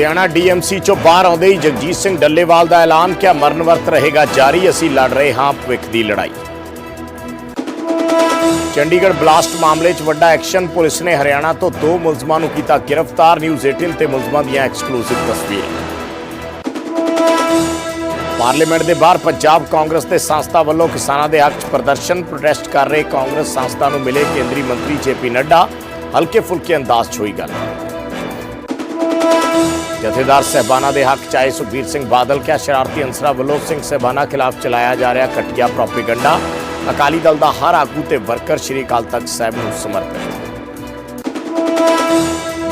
Ludhiana DMC ਚੋਂ ਬਾਹਰ ਆਉਂਦੇ ਹੀ ਜਗਜੀਤ ਸਿੰਘ ਡੱਲੇਵਾਲ ਦਾ ਐਲਾਨ ਕਿ ਮਰਨ ਵਰਤ ਰਹੇਗਾ ਜਾਰੀ, ਅਸੀਂ ਲੜ ਰਹੇ ਹਾਂ ਭਵਿੱਖ ਦੀ ਲੜਾਈ। ਚੰਡੀਗੜ੍ਹ ਬਲਾਸਟ ਮਾਮਲੇ 'ਚ ਵੱਡਾ ਐਕਸ਼ਨ ਪੁਲਿਸ ਨੇ ਹਰਿਆਣਾ ਤੋਂ ਦੋ ਮੁਲਜ਼ਮਾਂ ਨੂੰ ਕੀਤਾ ਗ੍ਰਿਫਤਾਰ, ਨਿਊਜ਼ 18 ਤੇ ਮੁਲਜ਼ਮਾਂ ਦੀਆਂ ਐਕਸਕਲੂਸਿਵ ਤਸਵੀਰਾਂ। ਪਾਰਲੀਮੈਂਟ ਦੇ ਬਾਹਰ ਪੰਜਾਬ ਕਾਂਗਰਸ ਦੇ ਸੰਸਥਾ ਵੱਲੋਂ ਕਿਸਾਨਾਂ ਦੇ ਹੱਕ 'ਚ ਪ੍ਰਦਰਸ਼ਨ ਪ੍ਰੋਟੈਸਟ ਕਰ ਰਹੇ ਕਾਂਗਰਸ ਸੰਸਥਾ ਨੂੰ ਮਿਲੇ ਕੇਂਦਰੀ ਮੰਤਰੀ ਜੇਪੀ ਨੱਡਾ। ਹਲਕੇ ਫੁਲਕੇ ਅੰਦਾਜ਼ 'ਚ ਹੋਈ ਗੱਲ। ਜਥੇਦਾਰ ਸਹਿਬਾਨਾ ਦੇ ਹੱਕ ਚਾਹੇ ਸੁਖਬੀਰ ਸਿੰਘ ਬਾਦਲ ਕਿਹਾ ਸ਼ਰਾਰਤੀ ਅੰਸਰਾਂ ਵੱਲੋਂ ਸਿੰਘ ਸਹਿਬਾਨਾ ਖਿਲਾਫ ਚਲਾਇਆ ਜਾ ਰਿਹਾ ਘਟੀਆ ਪ੍ਰੋਪੇਗੰਡਾ? ਅਕਾਲੀ ਦਲ ਦਾ ਹਰ ਆਗੂ ਤੇ ਵਰਕਰ ਸ਼੍ਰੀ ਅਕਾਲ ਤਖਤ ਸਾਹਿਬ ਨੂੰ ਸਮਰਪਿਤ।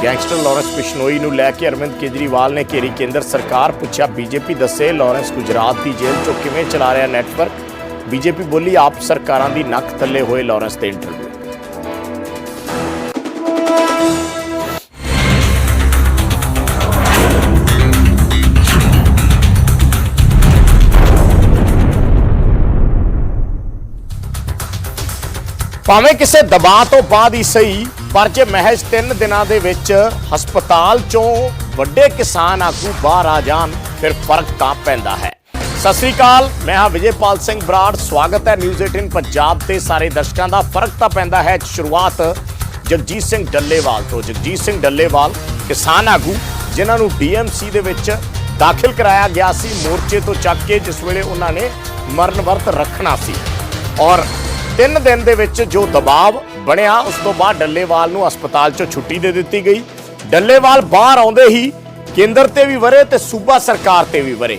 ਗੈਂਗਸਟਰ ਲਾਰੈਂਸ ਬਿਸ਼ਨੋਈ ਨੂੰ ਲੈ ਕੇ ਅਰਵਿੰਦ ਕੇਜਰੀਵਾਲ ਨੇ ਘੇਰੀ ਕੇਂਦਰ ਸਰਕਾਰ ਪੁੱਛਿਆ, ਬੀਜੇਪੀ ਦੱਸੇ ਲਾਰੈਂਸ ਗੁਜਰਾਤ ਦੀ ਜੇਲ੍ਹ ਚੋਂ ਕਿਵੇਂ ਚਲਾ ਰਿਹਾ ਨੈਟਵਰਕ? ਬੀਜੇਪੀ ਬੋਲੀ ਆਪ ਸਰਕਾਰਾਂ ਦੀ ਨੱਕ ਥੱਲੇ ਹੋਏ ਲਾਰੈਂਸ ਦੇ ਇੰਟਰਵਿਊ ਭਾਵੇਂ ਕਿਸੇ ਦਬਾਅ ਤੋਂ ਬਾਅਦ ਹੀ ਸਹੀ, ਪਰ ਜੇ ਮਹਿਜ਼ 3 ਦਿਨਾਂ ਦੇ ਵਿੱਚ ਹਸਪਤਾਲ ਚੋਂ ਵੱਡੇ ਕਿਸਾਨ ਆਗੂ ਬਾਹਰ ਆ ਜਾਣ, ਫਿਰ ਫ਼ਰਕ ਤਾਂ ਪੈਂਦਾ ਹੈ। ਸਤਿ ਸ੍ਰੀ ਅਕਾਲ, ਮੈਂ ਹਾਂ ਵਿਜੇਪਾਲ ਸਿੰਘ ਬਰਾੜ, ਸਵਾਗਤ ਹੈ ਨਿਊਜ਼ 18 ਪੰਜਾਬ ਤੇ ਸਾਰੇ ਦਰਸ਼ਕਾਂ ਦਾ। ਫ਼ਰਕ ਤਾਂ ਪੈਂਦਾ ਹੈ ਸ਼ੁਰੂਆਤ ਜਗਜੀਤ ਸਿੰਘ ਡੱਲੇਵਾਲ ਤੋਂ। ਜਗਜੀਤ ਸਿੰਘ ਡੱਲੇਵਾਲ, ਕਿਸਾਨ ਆਗੂ, ਜਿਨ੍ਹਾਂ ਨੂੰ ਡੀਐਮਸੀ ਦੇ ਵਿੱਚ ਦਾਖਲ ਕਰਾਇਆ ਗਿਆ ਸੀ, ਮੋਰਚੇ ਤੋਂ ਚੱਕ ਕੇ ਜਿਸ ਵੇਲੇ ਉਹਨਾਂ ਨੇ ਮਰਨ ਵਰਤ ਰੱਖਣਾ ਸੀ। ਔਰ ਤਿੰਨ ਦਿਨ ਦੇ ਵਿੱਚ ਜੋ ਦਬਾਅ ਬਣਿਆ, ਉਸ ਤੋਂ ਬਾਅਦ ਡੱਲੇਵਾਲ ਨੂੰ ਹਸਪਤਾਲ ਚੋਂ ਛੁੱਟੀ ਦੇ ਦਿੱਤੀ ਗਈ। ਡੱਲੇਵਾਲ ਬਾਹਰ ਆਉਂਦੇ ਹੀ ਕੇਂਦਰ ਤੇ ਵੀ ਵਰੇ ਤੇ ਸੂਬਾ ਸਰਕਾਰ ਤੇ ਵੀ ਵਰੇ।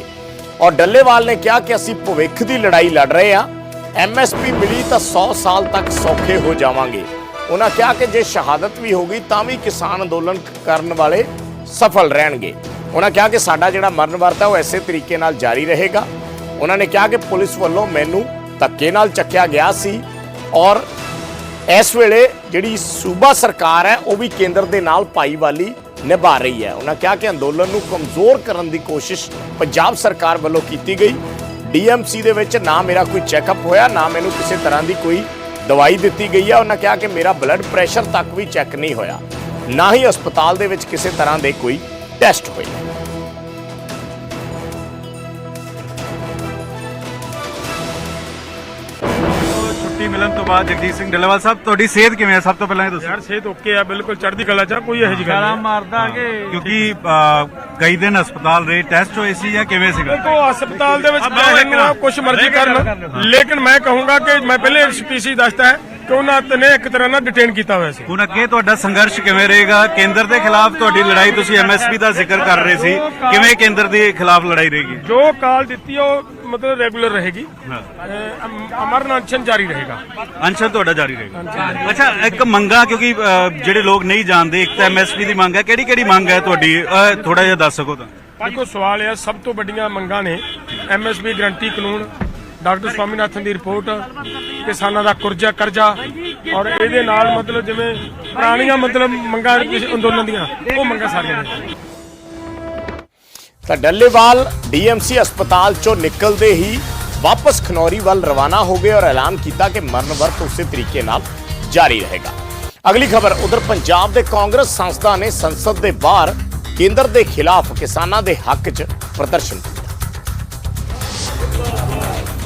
ਔਰ ਡੱਲੇਵਾਲ ਨੇ ਕਿਹਾ ਕਿ ਅਸੀਂ ਭਵਿੱਖ ਦੀ ਲੜਾਈ ਲੜ ਰਹੇ ਹਾਂ। ਐਮਐਸਪੀ ਮਿਲੀ ਤਾਂ 100 ਸਾਲ ਤੱਕ ਸੌਖੇ ਹੋ ਜਾਵਾਂਗੇ। ਉਹਨਾਂ ਕਿਹਾ ਕਿ ਜੇ ਸ਼ਹਾਦਤ ਵੀ ਹੋ ਗਈ, ਤਾਂ ਵੀ ਕਿਸਾਨ ਅੰਦੋਲਨ ਕਰਨ ਵਾਲੇ ਸਫਲ ਰਹਿਣਗੇ। ਉਹਨਾਂ ਕਿਹਾ ਕਿ ਸਾਡਾ ਜਿਹੜਾ ਮਰਨ ਵਰਤ ਹੈ ਉਹ ਐਸੇ ਤਰੀਕੇ ਨਾਲ ਜਾਰੀ ਰਹੇਗਾ। ਉਹਨਾਂ ਨੇ ਕਿਹਾ ਕਿ ਪੁਲਿਸ ਵੱਲੋਂ ਮੈਨੂੰ ਧੱਕੇ ਨਾਲ ਚੱਕਿਆ ਗਿਆ ਸੀ ਔਰ ਇਸ ਵੇਲੇ ਜਿਹੜੀ ਸੂਬਾ ਸਰਕਾਰ ਹੈ, ਉਹ ਵੀ ਕੇਂਦਰ ਦੇ ਨਾਲ ਭਾਈਵਾਲੀ ਨਿਭਾ ਰਹੀ ਹੈ। ਉਹਨਾਂ ਕਿਹਾ ਕਿ ਅੰਦੋਲਨ ਨੂੰ ਕਮਜ਼ੋਰ ਕਰਨ ਦੀ ਕੋਸ਼ਿਸ਼ ਪੰਜਾਬ ਸਰਕਾਰ ਵੱਲੋਂ ਕੀਤੀ ਗਈ। ਡੀਐਮਸੀ ਦੇ ਵਿੱਚ ਨਾ ਮੇਰਾ ਕੋਈ ਚੈੱਕਅਪ ਹੋਇਆ, ਨਾ ਮੈਨੂੰ ਕਿਸੇ ਤਰ੍ਹਾਂ ਦੀ ਕੋਈ ਦਵਾਈ ਦਿੱਤੀ ਗਈ ਹੈ। ਉਹਨਾਂ ਕਿਹਾ ਕਿ ਮੇਰਾ ਬਲੱਡ ਪ੍ਰੈਸ਼ਰ ਤੱਕ ਵੀ ਚੈੱਕ ਨਹੀਂ ਹੋਇਆ। ਨਾ ਹੀ ਹਸਪਤਾਲ ਦੇ ਵਿੱਚ ਕਿਸੇ ਤਰ੍ਹਾਂ ਦੇ ਕੋਈ ਟੈਸਟ ਹੋਏ। ਮਿਲਣ ਤੋਂ ਬਾਅਦ ਜਗਦੀਪ ਸਿੰਘ ਡੱਲੇਵਾਲ ਸਾਹਿਬ ਤੁਹਾਡੀ ਸਿਹਤ ਕਿਵੇਂ ਹੈ ਸਭ ਤੋਂ ਪਹਿਲਾਂ ਇਹ ਦੱਸੋ। ਯਾਰ ਸਿਹਤ ਓਕੇ ਆ ਬਿਲਕੁਲ ਚੜ੍ਹਦੀ ਕਲਾ ਚ ਆ, ਕੋਈ ਇਹੋ ਜਿਹੀ ਗੱਲ ਨਹੀਂ ਮਾਰਦਾ ਕਿ ਕਿਉਂਕਿ ਕਈ ਦਿਨ ਹਸਪਤਾਲ ਰਹੇ ਟੈਸਟ ਹੋਏ ਸੀ ਜਾਂ ਕਿਵੇਂ ਸੀਗਾ? ਦੇਖੋ ਹਸਪਤਾਲ ਦੇ ਵਿੱਚ ਜਾਓ ਕੁਝ ਮਰਜ਼ੀ ਕਰਨ ਲੇਕਿਨ ਮੈਂ ਕਹੂੰਗਾ ਕਿ ਮੈਂ ਪਹਿਲੇ ਸਪੀਸੀ ਦੱਸਦਾ ਹੈ ਕਿ ਉਹਨਾਂ ਨੇ ਇੱਕ ਤਰ੍ਹਾਂ ਨਾਲ ਡਿਟੇਨ ਕੀਤਾ ਹੋਇਆ ਸੀ। ਹੁਣ ਅੱਗੇ ਤੁਹਾਡਾ ਸੰਘਰਸ਼ ਕਿਵੇਂ ਰਹੇਗਾ? ਕੇਂਦਰ ਦੇ ਖਿਲਾਫ ਤੁਹਾਡੀ ਲੜਾਈ ਤੁਸੀਂ ਐਮਐਸਪੀ ਦਾ ਜ਼ਿਕਰ ਕਰ ਰਹੇ ਸੀ। ਕਿਵੇਂ ਕੇਂਦਰ ਦੇ ਖਿਲਾਫ ਲੜਾਈ ਰਹੇਗੀ? ਜੋ ਕਾਲ ਦਿੱਤੀ ਹੈ, ਉਹ ਮਤਲਬ ਰੈਗੂਲਰ ਰਹੇਗੀ। ਅਮਰਨ ਅਨਸ਼ਨ ਜਾਰੀ ਰਹੇਗਾ। ਅਨਸ਼ਨ ਤੁਹਾਡਾ ਜਾਰੀ ਰਹੇਗਾ। ਅੱਛਾ ਇੱਕ ਮੰਗਾ ਕਿਉਂਕਿ ਜਿਹੜੇ ਲੋਕ ਨਹੀਂ ਜਾਣਦੇ ਇੱਕ ਤਾਂ ਐਮਐਸਪੀ ਦੀ ਮੰਗ ਹੈ। ਕਿਹੜੀ ਕਿਹੜੀ ਮੰਗ ਹੈ ਤੁਹਾਡੀ? ਥੋੜਾ ਜਿਹਾ ਦੱਸ ਸਕੋ ਤਾਂ। ਦੇਖੋ ਸਵਾਲ ਆ, ਸਭ ਤੋਂ ਵੱਡੀਆਂ ਮੰਗਾਂ ਨੇ ਐਮਐਸਪੀ ਗਰੰਟੀ ਕਾਨੂੰਨ ਡਾਕਟਰ ਸਵਾਮੀਨਾਥਨ ਦੀ ਰਿਪੋਰਟ ਕਿਸਾਨਾਂ ਦਾ ਕੁਰਜ਼ਾ, ਕਰਜ਼ਾ ਔਰ ਇਹਦੇ ਨਾਲ ਮਤਲਬ ਜਿਵੇਂ ਪੁਰਾਣੀਆਂ ਮਤਲਬ ਮੰਗਾਂ ਅੰਦੋਲਨ ਦੀਆਂ, ਉਹ ਮੰਗਾਂ ਸਾਰੀਆਂ ਨੇ। ਤਾਂ ਡੱਲੇਵਾਲ ਡੀਐਮਸੀ ਹਸਪਤਾਲ ਚੋਂ ਨਿਕਲਦੇ ਹੀ ਵਾਪਸ ਖਨੌਰੀ ਵੱਲ ਰਵਾਨਾ ਹੋ ਗਏ ਔਰ ਐਲਾਨ ਕੀਤਾ ਕਿ ਮਰਨ ਵਰਤ ਉਸੇ ਤਰੀਕੇ ਨਾਲ ਜਾਰੀ ਰਹੇਗਾ। ਅਗਲੀ ਖਬਰ, ਉਧਰ ਪੰਜਾਬ ਦੇ ਕਾਂਗਰਸ ਸੰਸਥਾ ਨੇ ਸੰਸਦ ਦੇ ਬਾਹਰ ਕੇਂਦਰ ਦੇ ਖਿਲਾਫ ਕਿਸਾਨਾਂ ਦੇ ਹੱਕ 'ਚ ਪ੍ਰਦਰਸ਼ਨ ਕੀਤਾ।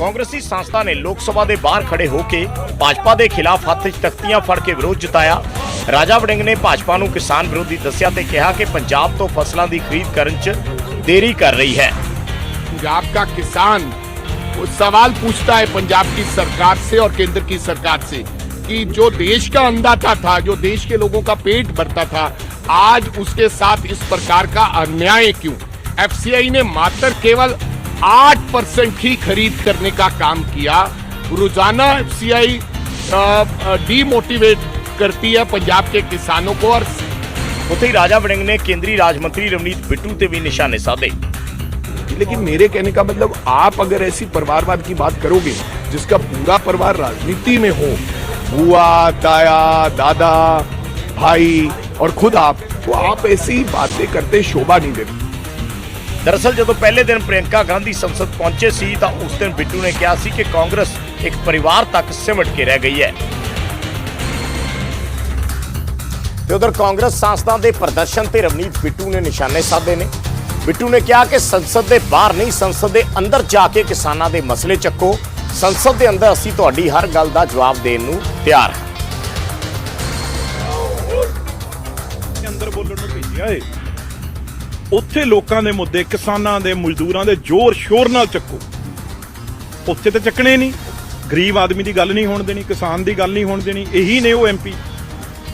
ਕਾਂਗਰਸੀ ਸੰਸਥਾ ਨੇ ਲੋਕ ਸਭਾ ਦੇ ਬਾਹਰ ਖੜੇ ਹੋ ਕੇ ਭਾਜਪਾ ਦੇ ਖਿਲਾਫ ਹੱਥ 'ਚ ਤਖਤੀਆਂ ਫੜ ਕੇ ਵਿਰੋਧ ਜਤਾਇਆ ਰਾਜਾ ਵੜਿੰਗ ਨੇ ਭਾਜਪਾ ਨੂੰ ਕਿਸਾਨ ਵਿਰੋਧੀ ਦੱਸਿਆ ਤੇ ਕਿਹਾ ਕਿ ਪੰਜਾਬ ਤੋਂ ਫਸਲਾਂ ਦੀ ਖਰੀਦ ਕਰਨ 'ਚ ਦੇਰੀ ਕਰ ਰਹੀ ਹੈ पंजाब का किसान वो सवाल पूछता है पंजाब की सरकार से और केंद्र की सरकार से कि जो देश का अन्नदाता था जो देश के लोगों का पेट भरता था आज उसके साथ इस प्रकार का अन्याय क्यों एफसीआई ने मात्र केवल 8 परसेंट ही खरीद करने का काम किया रोजाना एफसीआई डीमोटिवेट करती है पंजाब के किसानों को और ਉੱਥੇ ਹੀ ਰਾਜਾ ਵੜਿੰਗ ਨੇ ਕੇਂਦਰੀ ਰਾਜ ਮੰਤਰੀ ਰਵਨੀਤ ਬਿੱਟੂ ਤੇ ਵੀ ਨਿਸ਼ਾਨੇ ਸਾਧੇ लेकिन मेरे कहने का मतलब आप अगर ऐसी परिवारवाद की बात करोगे जिसका पूरा परिवार राजनीति में हो बुआ ताया दादा भाई और खुद आप तो आप ऐसी बातें करते शोभा नहीं देते ਦਰਅਸਲ ਜਦੋਂ ਪਹਿਲੇ ਦਿਨ ਪ੍ਰਿयंका ਗਾਂਧੀ ਸੰਸਦ ਪਹੁੰਚੇ ਸੀ ਤਾਂ ਉਸ ਦਿਨ ਬਿੱਟੂ ਨੇ ਕਿਹਾ ਸੀ ਕਿ ਕਾਂਗਰਸ ਇੱਕ ਪਰਿਵਾਰ ਤੱਕ ਸਿਮਟ ਕੇ ਰਹਿ ਗਈ ਹੈ। ਤੇ ਉਧਰ ਕਾਂਗਰਸ ਸੰਸਦਾਂ ਦੇ ਪ੍ਰਦਰਸ਼ਨ ਤੇ ਰਵਨੀਤ ਬਿੱਟੂ ਨੇ ਨਿਸ਼ਾਨੇ ਸਾਧੇ ਨੇ। ਬਿੱਟੂ ਨੇ ਕਿਹਾ ਕਿ ਸੰਸਦ ਦੇ ਬਾਹਰ ਨਹੀਂ, ਸੰਸਦ ਦੇ ਅੰਦਰ ਜਾ ਕੇ ਕਿਸਾਨਾਂ ਦੇ ਮਸਲੇ ਚੱਕੋ। ਸੰਸਦ ਦੇ ਅੰਦਰ ਅਸੀਂ ਤੁਹਾਡੀ ਹਰ ਗੱਲ ਦਾ ਜਵਾਬ ਦੇਣ ਨੂੰ ਤਿਆਰ ਹਾਂ। ਅੰਦਰ ਬੋਲਣ ਨੂੰ ਭੇਜਿਆ ਏ। ਉੱਥੇ ਲੋਕਾਂ ਦੇ ਮੁੱਦੇ, ਕਿਸਾਨਾਂ ਦੇ, ਮਜ਼ਦੂਰਾਂ ਦੇ ਜ਼ੋਰ ਸ਼ੋਰ ਨਾਲ ਚੱਕੋ। ਉੱਥੇ ਤਾਂ ਚੱਕਣੇ ਨਹੀਂ। ਗਰੀਬ ਆਦਮੀ ਦੀ ਗੱਲ ਨਹੀਂ ਹੋਣ ਦੇਣੀ, ਕਿਸਾਨ ਦੀ ਗੱਲ ਨਹੀਂ ਹੋਣ ਦੇਣੀ, ਇਹੀ ਨੇ ਉਹ ਐਮਪੀ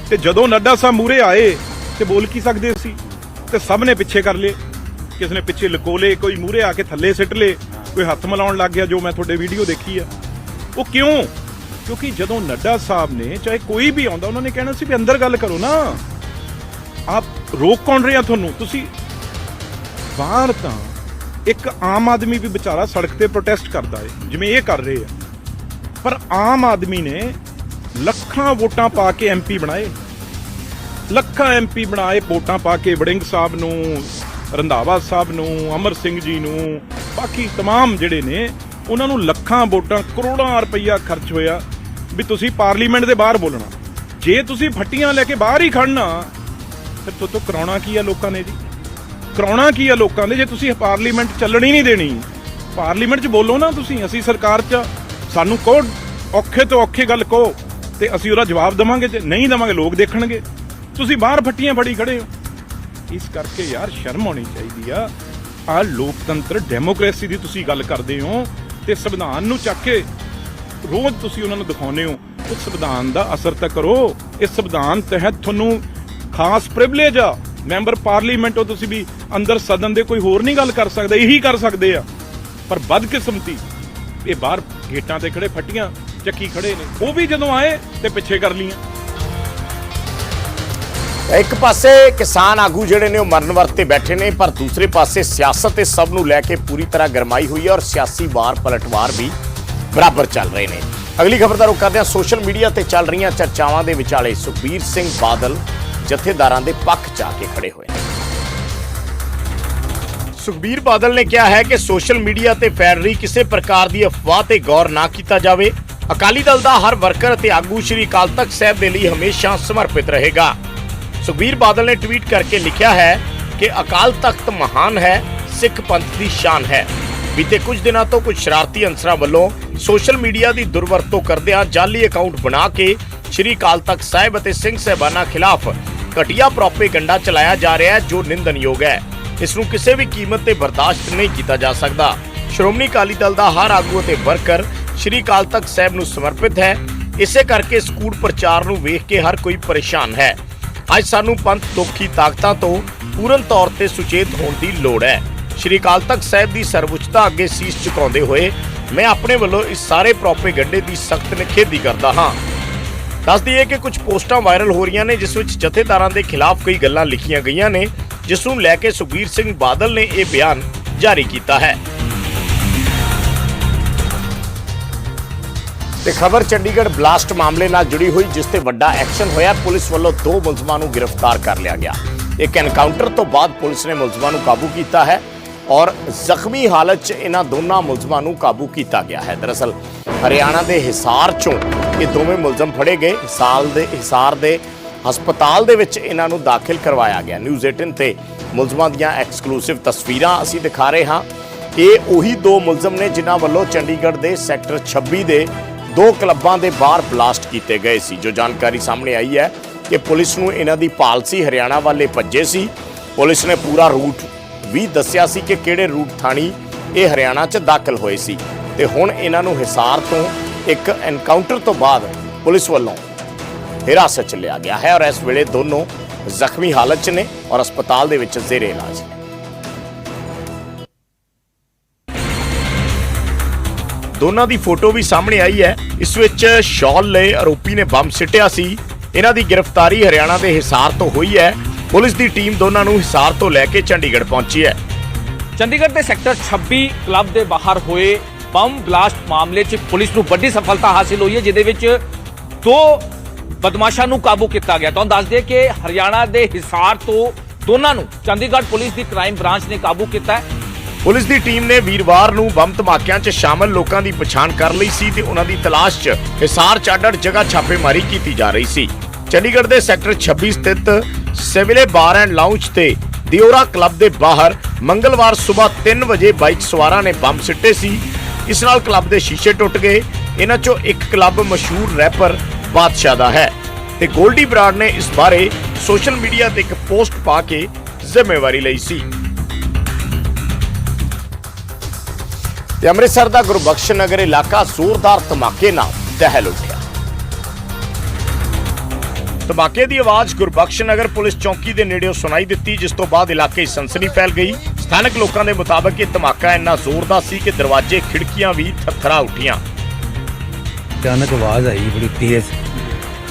ਤੇ ਜਦੋਂ ਨੱਡਾ ਸਾਹਿਬ ਮੂਰੇ ਆਏ ਤੇ ਬੋਲ ਕੀ ਸਕਦੇ ਸੀ? ਤੇ ਸਭ ਨੇ ਪਿੱਛੇ ਕਰ ਲਏ। ਕਿਸ ਨੇ ਪਿੱਛੇ ਲਕੋਲੇ, ਕੋਈ ਮੂਰੇ ਆ ਕੇ ਥੱਲੇ ਸਿੱਟ ਲਏ, ਕੋਈ ਹੱਥ ਮਿਲਾਉਣ ਲੱਗ ਗਿਆ, ਜੋ ਮੈਂ ਤੁਹਾਡੇ ਵੀਡੀਓ ਦੇਖੀ ਆ। ਉਹ ਕਿਉਂ? ਕਿਉਂਕਿ ਜਦੋਂ ਨੱਡਾ ਸਾਹਿਬ ਨੇ, ਚਾਹੇ ਕੋਈ ਵੀ ਆਉਂਦਾ, ਉਹਨਾਂ ਨੇ ਕਹਿਣਾ ਸੀ ਵੀ ਅੰਦਰ ਗੱਲ ਕਰੋ ਨਾ। ਆਪ ਰੋਕ ਕੌਣ ਰਿਹਾ ਤੁਹਾਨੂੰ? ਤੁਸੀਂ ਬਾਹਰ ਤਾਂ ਇੱਕ ਆਮ ਆਦਮੀ ਵੀ ਵਿਚਾਰਾ ਸੜਕ ਤੇ ਪ੍ਰੋਟੈਸਟ ਕਰਦਾ ਹੈ ਜਿਵੇਂ ਇਹ ਕਰ ਰਹੇ ਆ ਪਰ ਆਮ ਆਦਮੀ ਨੇ ਲੱਖਾਂ ਵੋਟਾਂ ਪਾ ਕੇ ਐਮਪੀ ਬਣਾਏ ਲੱਖਾਂ ਐਮਪੀ ਬਣਾਏ ਵੋਟਾਂ ਪਾ ਕੇ ਵੜਿੰਗ ਸਾਹਿਬ ਨੂੰ ਰੰਧਾਵਾ ਸਾਹਿਬ ਨੂੰ ਅਮਰ ਸਿੰਘ ਜੀ ਨੂੰ ਬਾਕੀ तमाम ਜਿਹੜੇ ਨੇ ਉਹਨਾਂ ਨੂੰ ਲੱਖਾਂ ਵੋਟਾਂ ਕਰੋੜਾਂ ਰੁਪਈਆ ਖਰਚ ਹੋਇਆ ਵੀ ਤੁਸੀਂ ਪਾਰਲੀਮੈਂਟ ਦੇ ਬਾਹਰ ਬੋਲਣਾ ਜੇ ਤੁਸੀਂ ਫੱਟੀਆਂ ਲੈ ਕੇ ਬਾਹਰ ਹੀ ਖੜਨਾ ਫਿਰ ਤੋਂ ਤੋਂ ਕਰਾਉਣਾ ਕੀ ਆ ਲੋਕਾਂ ਨੇ ਜੀ ਕਰਾਉਣਾ ਕੀ ਆ ਲੋਕਾਂ ਦੇ? ਜੇ ਤੁਸੀਂ ਪਾਰਲੀਮੈਂਟ ਚੱਲਣੀ ਨਹੀਂ ਦੇਣੀ, ਪਾਰਲੀਮੈਂਟ 'ਚ ਬੋਲੋ ਨਾ ਤੁਸੀਂ, ਅਸੀਂ ਸਰਕਾਰ 'ਚ ਸਾਨੂੰ ਕਹੋ, ਔਖੇ ਤੋਂ ਔਖੇ ਗੱਲ ਕਹੋ ਤੇ ਅਸੀਂ ਉਹਦਾ ਜਵਾਬ ਦਵਾਂਗੇ ਜੇ ਨਹੀਂ ਦਵਾਂਗੇ, ਲੋਕ ਦੇਖਣਗੇ। ਤੁਸੀਂ ਬਾਹਰ ਫੱਟੀਆਂ ਫੜੀ ਖੜੇ ਹੋ। ਇਸ ਕਰਕੇ ਯਾਰ ਸ਼ਰਮ ਆਉਣੀ ਚਾਹੀਦੀ ਆ। ਆ ਲੋਕਤੰਤਰ ਡੈਮੋਕ੍ਰੇਸੀ ਦੀ ਤੁਸੀਂ ਗੱਲ ਕਰਦੇ ਹੋ ਤੇ ਸੰਵਿਧਾਨ ਨੂੰ ਚੱਕ ਕੇ ਰੋਜ਼ ਤੁਸੀਂ ਉਹਨਾਂ ਨੂੰ ਦਿਖਾਉਂਦੇ ਹੋ। ਉਸ ਸੰਵਿਧਾਨ ਦਾ ਅਸਰ ਤਾਂ ਕਰੋ। ਇਸ ਸੰਵਿਧਾਨ ਤਹਿਤ ਤੁਹਾਨੂੰ ਖਾਸ ਪ੍ਰਿਵਿਲੇਜ ਆ। ਮੈਂਬਰ ਪਾਰਲੀਮੈਂਟ ਹੋ, ਤੁਸੀਂ ਵੀ ਅੰਦਰ ਸਦਨ ਦੇ ਕੋਈ ਹੋਰ ਨਹੀਂ ਗੱਲ ਕਰ ਸਕਦਾ, ਇਹੀ ਕਰ ਸਕਦੇ ਆ। ਪਰ ਬਦਕਿਸਮਤੀ, ਇਹ ਬਾਹਰ ਗੇਟਾਂ ਤੇ ਖੜੇ ਫੱਟੀਆਂ, ਚੱਕੀ ਖੜੇ ਨੇ। ਉਹ ਵੀ ਜਦੋਂ ਆਏ ਤੇ ਪਿੱਛੇ ਕਰ ਲੀਆਂ ਇੱਕ ਪਾਸੇ ਕਿਸਾਨ ਆਗੂ ਜਿਹੜੇ ਨੇ, ਉਹ ਮਰਨ ਵਰਤ ਤੇ ਬੈਠੇ ਨੇ, ਪਰ ਦੂਸਰੇ ਪਾਸੇ ਸਿਆਸਤ ਇਸ ਸਭ ਨੂੰ ਲੈ ਕੇ ਪੂਰੀ ਤਰ੍ਹਾਂ ਗਰਮਾਈ ਹੋਈ ਹੈ ਔਰ ਸਿਆਸੀ ਵਾਰ ਪਲਟਵਾਰ ਵੀ ਬਰਾਬਰ ਚੱਲ ਰਹੇ ਨੇ। ਅਗਲੀ ਖਬਰ ਦਾ ਰੁਖ ਕਰਦੇ ਹਾਂ। ਸੋਸ਼ਲ ਮੀਡੀਆ ਤੇ ਚੱਲ ਰਹੀਆਂ ਚਰਚਾਵਾਂ ਦੇ ਵਿਚਾਲੇ ਸੁਖਬੀਰ ਸਿੰਘ ਬਾਦਲ ਜਥੇਦਾਰਾਂ ਦੇ ਪੱਖ 'ਚ ਆ ਕੇ ਖੜੇ ਹੋਏ ਨੇ। ਸੁਖਬੀਰ ਬਾਦਲ ਨੇ ਕਿਹਾ ਹੈ ਕਿ ਸੋਸ਼ਲ ਮੀਡੀਆ ਤੇ ਫੈਲ ਰਹੀ ਕਿਸੇ ਪ੍ਰਕਾਰ ਦੀ ਅਫਵਾਹ ਤੇ ਗੌਰ ਨਾ ਕੀਤਾ ਜਾਵੇ। ਅਕਾਲੀ ਦਲ ਦਾ ਹਰ ਵਰਕਰ ਅਤੇ ਆਗੂ ਸ਼੍ਰੀ ਅਕਾਲ ਤਖਤ ਸਾਹਿਬ ਦੇ ਲਈ ਹਮੇਸ਼ਾ ਸਮਰਪਿਤ ਰਹੇਗਾ। ਸੁਖਬੀਰ ਬਾਦਲ ਨੇ ਟਵੀਟ ਕਰਕੇ ਲਿਖਿਆ ਹੈ ਕਿ ਅਕਾਲ ਤਖਤ ਮਹਾਨ ਹੈ, ਸਿੱਖ ਪੰਥ ਦੀ ਸ਼ਾਨ ਹੈ। ਬੀਤੇ ਕੁਝ ਦਿਨਾਂ ਤੋਂ ਕੁਝ ਸ਼ਰਾਰਤੀ ਅੰਸਰਾਂ ਵੱਲੋਂ ਸੋਸ਼ਲ ਮੀਡੀਆ ਦੀ ਦੁਰਵਰਤੋਂ ਕਰਦਿਆਂ ਜਾਲੀ ਅਕਾਊਂਟ ਬਣਾ ਕੇ ਸ਼੍ਰੀ ਅਕਾਲ ਤਖਤ ਸਾਹਿਬ ਅਤੇ ਸਿੰਘ ਸਹਿਬਾਨਾਂ ਖਿਲਾਫ ਘਟੀਆ ਪ੍ਰੋਪੇਗੰਡਾ ਚਲਾਇਆ ਜਾ ਰਿਹਾ ਹੈ, ਜੋ ਨਿੰਦਨਯੋਗ ਹੈ। ਇਸ ਨੂੰ ਕਿਸੇ ਵੀ ਕੀਮਤ ਤੇ ਬਰਦਾਸ਼ਤ ਨਹੀਂ ਕੀਤਾ ਜਾ ਸਕਦਾ। ਸ਼੍ਰੋਮਣੀ ਅਕਾਲੀ ਦਲ ਦਾ ਹਰ ਆਗੂ ਅਤੇ ਵਰਕਰ ਸ਼੍ਰੀ ਅਕਾਲ ਤਖਤ ਸਾਹਿਬ ਨੂੰ ਸਮਰਪਿਤ ਹੈ। ਇਸੇ ਕਰਕੇ ਇਸ ਪ੍ਰਚਾਰ ਨੂੰ ਵੇਖ ਕੇ ਹਰ ਕੋਈ ਪਰੇਸ਼ਾਨ ਹੈ। ਅੱਜ ਸਾਨੂੰ ਪੰਥ ਦੁਖੀ ਤਾਕਤਾਂ ਤੋਂ ਪੂਰਨ ਤੌਰ ਤੇ ਸੁਚੇਤ ਹੋਣ ਦੀ ਲੋੜ ਹੈ। ਸ਼੍ਰੀ ਅਕਾਲ ਤਖਤ ਸਾਹਿਬ ਦੀ ਸਰਵਉੱਚਤਾ ਅੱਗੇ ਸੀਸ ਝੁਕਾਉਂਦੇ ਹੋਏ ਮੈਂ ਆਪਣੇ ਵੱਲੋਂ ਇਸ ਸਾਰੇ ਪ੍ਰੋਪੇਗੰਡੇ ਦੀ ਸਖਤ ਨਿਖੇਧੀ ਕਰਦਾ ਹਾਂ। ਦੱਸ ਦਈਏ ਕਿ ਕੁਝ ਪੋਸਟਾਂ ਵਾਇਰਲ ਹੋ ਰਹੀਆਂ ਨੇ, ਜਿਸ ਵਿੱਚ ਜਥੇਦਾਰਾਂ ਦੇ ਖਿਲਾਫ ਕਈ ਗੱਲਾਂ ਲਿਖੀਆਂ ਗਈਆਂ ਨੇ, ਜਿਸ ਨੂੰ ਲੈ ਕੇ ਸੁਖਬੀਰ ਸਿੰਘ ਬਾਦਲ ਨੇ ਇਹ ਬਿਆਨ ਜਾਰੀ ਕੀਤਾ ਹੈ। ਤੇ ਖਬਰ ਚੰਡੀਗੜ੍ਹ ਬਲਾਸਟ ਮਾਮਲੇ ਨਾਲ ਜੁੜੀ ਹੋਈ, ਜਿਸ ਤੇ ਵੱਡਾ ਐਕਸ਼ਨ ਹੋਇਆ, ਪੁਲਿਸ ਵੱਲੋਂ ਦੋ ਮੁਲਜ਼ਮਾਂ ਨੂੰ ਗ੍ਰਿਫਤਾਰ ਕਰ ਲਿਆ ਗਿਆ। ਇੱਕ ਐਨਕਾਊਂਟਰ ਤੋਂ ਬਾਅਦ ਪੁਲਿਸ ਨੇ ਮੁਲਜ਼ਮਾਂ ਨੂੰ ਕਾਬੂ ਕੀਤਾ ਹੈ। ਔਰ ਜ਼ਖਮੀ ਹਾਲਤ 'ਚ ਇਹਨਾਂ ਦੋਨਾਂ ਮੁਲਜ਼ਮਾਂ ਨੂੰ ਕਾਬੂ ਕੀਤਾ ਗਿਆ ਹੈ। ਦਰਅਸਲ, ਹਰਿਆਣਾ ਦੇ ਹਿਸਾਰ 'ਚੋਂ ਇਹ ਦੋਵੇਂ ਮੁਲਜ਼ਮ ਫੜੇ ਗਏ। ਹਿਸਾਰ ਦੇ ਹਿਸਾਰ ਦੇ ਹਸਪਤਾਲ ਦੇ ਵਿੱਚ ਇਹਨਾਂ ਨੂੰ ਦਾਖਲ ਕਰਵਾਇਆ ਗਿਆ। ਨਿਊਜ਼ 18 ਤੇ ਮੁਲਜ਼ਮਾਂ ਦੀਆਂ ਐਕਸਕਲੂਸਿਵ ਤਸਵੀਰਾਂ ਅਸੀਂ ਦਿਖਾ ਰਹੇ ਹਾਂ। ਇਹ ਉਹੀ ਦੋ ਮੁਲਜ਼ਮ ਨੇ ਜਿਨ੍ਹਾਂ ਵੱਲੋਂ ਚੰਡੀਗੜ੍ਹ ਦੇ ਸੈਕਟਰ 26 ਦੇ ਦੋ ਕਲੱਬਾਂ ਦੇ ਬਾਹਰ ਬਲਾਸਟ ਕੀਤੇ ਗਏ ਸੀ। ਜੋ ਜਾਣਕਾਰੀ ਸਾਹਮਣੇ ਆਈ ਹੈ ਕਿ ਪੁਲਿਸ ਨੂੰ ਇਹਨਾਂ ਦੀ ਪਾਲਸੀ ਹਰਿਆਣਾ ਵਾਲੇ ਭੱਜੇ ਸੀ। ਪੁਲਿਸ ਨੇ ਪੂਰਾ ਰੂਟ ਵੀ ਦੱਸਿਆ ਸੀ ਕਿ ਕਿਹੜੇ ਰੂਟ ਥਾਣੀ ਇਹ ਹਰਿਆਣਾ 'ਚ ਦਾਖਲ ਹੋਏ ਸੀ। ਤੇ ਹੁਣ ਇਹਨਾਂ ਨੂੰ ਹਿਸਾਰ ਤੋਂ ਇੱਕ ਐਨਕਾਊਂਟਰ ਤੋਂ ਬਾਅਦ ਪੁਲਿਸ ਵੱਲੋਂ ਹਿਰਾਸਤ 'ਚ ਲਿਆ ਗਿਆ ਹੈ ਔਰ ਇਸ ਵੇਲੇ ਦੋਨੋਂ ਜ਼ਖਮੀ ਹਾਲਤ 'ਚ ਨੇ ਔਰ ਹਸਪਤਾਲ ਦੇ ਵਿੱਚ ਜ਼ੇਰੇ ਇਲਾਜ ਨੇ। ਦੋਨਾਂ ਦੀ ਫੋਟੋ ਵੀ ਸਾਹਮਣੇ ਆਈ ਹੈ। ਇਸ ਵਿੱਚ ਸ਼ਾਲ ਲਏ ਆਰੋਪੀ ਨੇ ਬੰਬ ਸਿੱਟਿਆ ਸੀ। ਇਹਨਾਂ ਦੀ ਗ੍ਰਿਫਤਾਰੀ ਹਰਿਆਣਾ ਦੇ ਹਿਸਾਰ ਤੋਂ ਹੋਈ ਹੈ। ਪੁਲਿਸ ਦੀ ਟੀਮ ਦੋਨਾਂ ਨੂੰ ਹਿਸਾਰ ਤੋਂ ਲੈ ਕੇ ਚੰਡੀਗੜ੍ਹ ਪਹੁੰਚੀ ਹੈ। ਚੰਡੀਗੜ੍ਹ ਦੇ ਸੈਕਟਰ 26 ਕਲੱਬ ਦੇ ਬਾਹਰ ਹੋਏ ਬੰਬ ਬਲਾਸਟ ਮਾਮਲੇ 'ਚ ਪੁਲਿਸ ਨੂੰ ਵੱਡੀ ਸਫਲਤਾ ਹਾਸਿਲ ਹੋਈ ਹੈ ਜਿਹਦੇ ਵਿੱਚ ਦੋ ਬਦਮਾਸ਼ਾਂ ਨੂੰ ਕਾਬੂ ਕੀਤਾ ਗਿਆ। ਤੁਹਾਨੂੰ ਦੱਸ ਦਈਏ ਕਿ ਹਰਿਆਣਾ ਦੇ ਹਿਸਾਰ ਤੋਂ ਦੋਨਾਂ ਨੂੰ ਚੰਡੀਗੜ੍ਹ ਪੁਲਿਸ ਦੀ ਕ੍ਰਾਈਮ ਬ੍ਰਾਂਚ ਨੇ ਕਾਬੂ ਕੀਤਾ ਹੈ। ਪੁਲਿਸ ਦੀ ਟੀਮ ਨੇ ਵੀਰਵਾਰ ਨੂੰ ਬੰਬ ਧਮਾਕਿਆਂ 'ਚ ਸ਼ਾਮਲ ਲੋਕਾਂ ਦੀ ਪਛਾਣ ਕਰ ਲਈ ਸੀ ਤੇ ਉਹਨਾਂ ਦੀ ਤਲਾਸ਼ 'ਚ ਹਿਸਾਰ ਚਾਡੜ ਜਗ੍ਹਾ ਛਾਪੇਮਾਰੀ ਕੀਤੀ ਜਾ ਰਹੀ ਸੀ। ਚੰਡੀਗੜ੍ਹ ਦੇ ਸੈਕਟਰ 26 ਸਥਿਤ ਸਿਵਲੇ ਬਾਰ ਐਂਡ ਲਾਉਂਜ ਤੇ ਦਿਓਰਾ ਕਲੱਬ ਦੇ ਬਾਹਰ ਮੰਗਲਵਾਰ ਸਵੇਰ 3 ਵਜੇ ਬਾਈਕ ਸਵਾਰਾਂ ਨੇ ਬੰਬ ਸਿੱਟੇ ਸੀ। ਇਸ ਨਾਲ ਕਲੱਬ ਦੇ ਸ਼ੀਸ਼ੇ ਟੁੱਟ ਗਏ। ਇਹਨਾਂ ਚੋਂ ਇੱਕ ਕਲੱਬ ਮਸ਼ਹੂਰ ਰੈਪਰ ਬਾਦਸ਼ਾਹ ਦਾ ਹੈ ਤੇ ਗੋਲਡੀ ਬਰਾੜ ਨੇ ਇਸ ਬਾਰੇ ਸੋਸ਼ਲ ਮੀਡੀਆ ਤੇ ਇੱਕ ਪੋਸਟ ਪਾ ਕੇ ਜ਼ਿੰਮੇਵਾਰੀ ਲਈ ਸੀ। ਤੇ ਅੰਮ੍ਰਿਤਸਰ ਦਾ ਗੁਰਬਖਸ਼ ਨਗਰ ਇਲਾਕਾ ਜ਼ੋਰਦਾਰ ਧਮਾਕੇ ਨਾਲ ਦਹਿਲ ਉੱਠਿਆ ਧਮਾਕੇ ਦੀ ਆਵਾਜ਼ ਗੁਰਬਖਸ਼ ਨਗਰ ਪੁਲਿਸ ਚੌਕੀ ਦੇ ਨੇੜਿਓਂ ਸੁਣਾਈ ਦਿੱਤੀ ਜਿਸ ਤੋਂ ਬਾਅਦ ਇਲਾਕੇ 'ਚ ਸਨਸਨੀ ਫੈਲ ਗਈ। ਸਥਾਨਕ ਲੋਕਾਂ ਦੇ ਮੁਤਾਬਕ ਇਹ ਧਮਾਕਾ ਇੰਨਾ ਜ਼ੋਰਦਾਰ ਸੀ ਕਿ ਦਰਵਾਜ਼ੇ ਖਿੜਕੀਆਂ ਵੀ ਥਰਥਰਾ ਉੱਠੀਆਂ। ਅਚਾਨਕ ਆਵਾਜ਼ ਆਈ ਬੜੀ ਤੇਜ਼।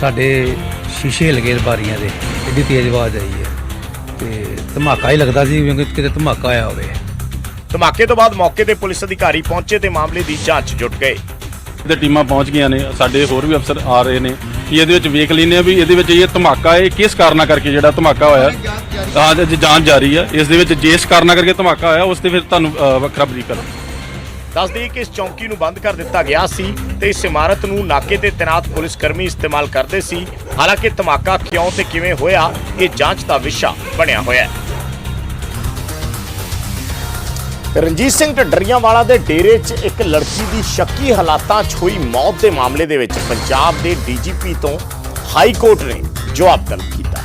ਸਾਡੇ ਸ਼ੀਸ਼ੇ ਲੱਗੇ ਬਾਰੀਆਂ ਦੇ ਐਡੀ ਤੇਜ਼ ਆਵਾਜ਼ ਆਈ ਹੈ। ਤੇ ਧਮਾਕਾ ਹੀ ਲੱਗਦਾ ਸੀ ਜਿਵੇਂ ਕਿ ਕਿਤੇ ਧਮਾਕਾ ਆਇਆ ਹੋਵੇ। ਧਮਾਕੇ ਤੋਂ ਬਾਅਦ ਮੌਕੇ ਤੇ ਪੁਲਿਸ ਅਧਿਕਾਰੀ ਪਹੁੰਚੇ ਤੇ ਮਾਮਲੇ ਦੀ ਜਾਂਚ ਜੁਟ ਗਏ ਦੇ ਟੀਮਾਂ ਪਹੁੰਚ ਗਈਆਂ ਨੇ ਸਾਡੇ ਹੋਰ ਵੀ ਅਫਸਰ ਆ ਰਹੇ ਨੇ। ਕਿ ਇਹਦੇ ਵਿੱਚ ਵੇਖ ਲੈਂਦੇ ਆ ਵੀ ਇਹਦੇ ਵਿੱਚ ਇਹ ਧਮਾਕਾ ਹੈ ਕਿਸ ਕਾਰਨਾ ਕਰਕੇ ਜਿਹੜਾ ਧਮਾਕਾ ਹੋਇਆ? ਹਾਂ ਜੀ ਜਾਂਚ ਜਾਰੀ ਆ। ਇਸ ਦੇ ਵਿੱਚ ਜਿਸ ਕਾਰਨਾ ਕਰਕੇ ਧਮਾਕਾ ਹੋਇਆ ਉਸ ਤੇ ਫਿਰ ਤੁਹਾਨੂੰ ਅ, ਵੱਖਰਾ ਬਰੀਕ ਕਰਾਂ ਦੱਸ ਦਈਏ ਕਿ ਇਸ ਚੌਂਕੀ ਨੂੰ ਬੰਦ ਕਰ ਦਿੱਤਾ ਗਿਆ ਸੀ ਤੇ ਇਸ ਇਮਾਰਤ ਨੂੰ ਨਾਕੇ ਤੇ ਤੈਨਾਤ ਪੁਲਿਸ ਕਰਮੀ ਇਸਤੇਮਾਲ ਕਰਦੇ ਸੀ। ਹਾਲਾਂਕਿ ਧਮਾਕਾ ਕਿਉਂ ਤੇ ਕਿਵੇਂ ਹੋਇਆ ਇਹ ਜਾਂਚ ਦਾ ਵਿਸ਼ਾ ਬਣਿਆ ਹੋਇਆ ਹੈ। ਰਣਜੀਤ ਸਿੰਘ ਢੱਡਰੀਆਂ ਵਾਲਾ ਦੇ ਡੇਰੇ 'ਚ ਇੱਕ ਲੜਕੀ ਦੀ ਸ਼ੱਕੀ ਹਾਲਾਤਾਂ 'ਚ ਹੋਈ ਮੌਤ ਦੇ ਮਾਮਲੇ ਦੇ ਵਿੱਚ ਪੰਜਾਬ ਦੇ ਡੀਜੀਪੀ ਤੋਂ ਹਾਈ ਕੋਰਟ ਨੇ ਜਵਾਬ ਤਲਬ ਕੀਤਾ।